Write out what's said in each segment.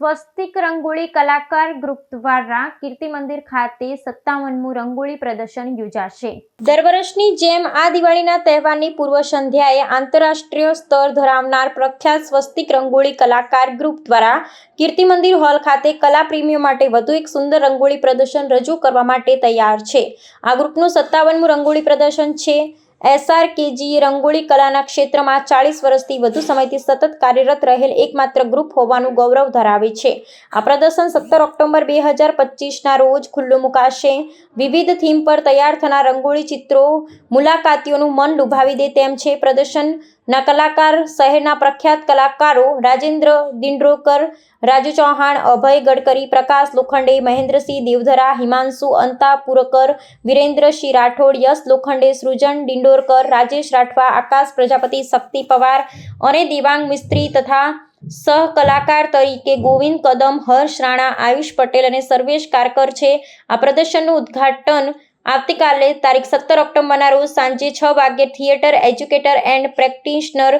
સ્વસ્તિક રંગોળી કલાકાર ગ્રુપ દ્વારા કીર્તિ મંદિર ખાતે સત્તાવનમું રંગોળી પ્રદર્શન યોજાશે. દર વર્ષની જેમ આ દિવાળીના તહેવારની પૂર્વ સંધ્યાએ આંતરરાષ્ટ્રીય સ્તર ધરાવનાર પ્રખ્યાત સ્વસ્તિક રંગોળી કલાકાર ગ્રુપ દ્વારા કીર્તિ મંદિર હોલ ખાતે કલા પ્રેમીઓ માટે વધુ એક સુંદર રંગોળી પ્રદર્શન રજૂ કરવા માટે તૈયાર છે. આ ગ્રુપનું સત્તાવનમું રંગોળી પ્રદર્શન છે. એસઆરકેજી રંગોળી કલાના ક્ષેત્રમાં ચાલીસ વર્ષથી વધુ સમયથી સતત કાર્યરત રહેલ એકમાત્ર ગ્રુપ હોવાનું ગૌરવ ધરાવે છે. આ પ્રદર્શન સત્તર ઓક્ટોબર બે હજાર પચીસના રોજ ખુલ્લું મુકાશે. વિવિધ થીમ પર તૈયાર થનાર રંગોળી ચિત્રો મુલાકાતીઓનું મન લુભાવી દે તેમ છે. પ્રદર્શનના કલાકાર, શહેરના પ્રખ્યાત કલાકારો રાજેન્દ્ર દિંડોકર રાજુ ચૌહાણ, અભય ગડકરી, પ્રકાશ લોખંડે, મહેન્દ્રસિંહ દેવધરા, હિમાંશુ અંતાપુરકર, વિરેન્દ્રસિંહ રાઠોડ, યશ લોખંડે, સૃજન ડિંડોરકર રાજેશ રાઠવા, આકાશ પ્રજાપતિ, શક્તિ પવાર અને દેવાંગ મિસ્ત્રી તથા સહકલાકાર તરીકે ગોવિંદ કદમ, હર્ષ રાણા, આયુષ પટેલ અને સર્વેશ કારકર છે. આ પ્રદર્શનનું ઉદ્ઘાટન આવતીકાલે તારીખ સત્તર ઓક્ટોબરના રોજ સાંજે છ વાગ્યે theatre educator and practitioner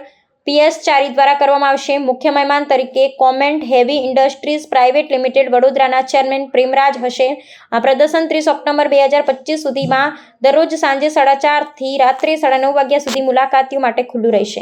P S Chari કરવામાં આવશે. મુખ્ય મહેમાન તરીકે comment heavy industries private limited વડોદરાના ચેરમેન પ્રેમરાજ હશે. આ પ્રદર્શન ત્રીસ ઓક્ટોબર બે હજાર પચીસ સુધીમાં દરરોજ સાંજે સાડા ચારથી રાત્રે સાડા નવ વાગ્યા સુધી મુલાકાતીઓ માટે ખુલ્લું રહેશે.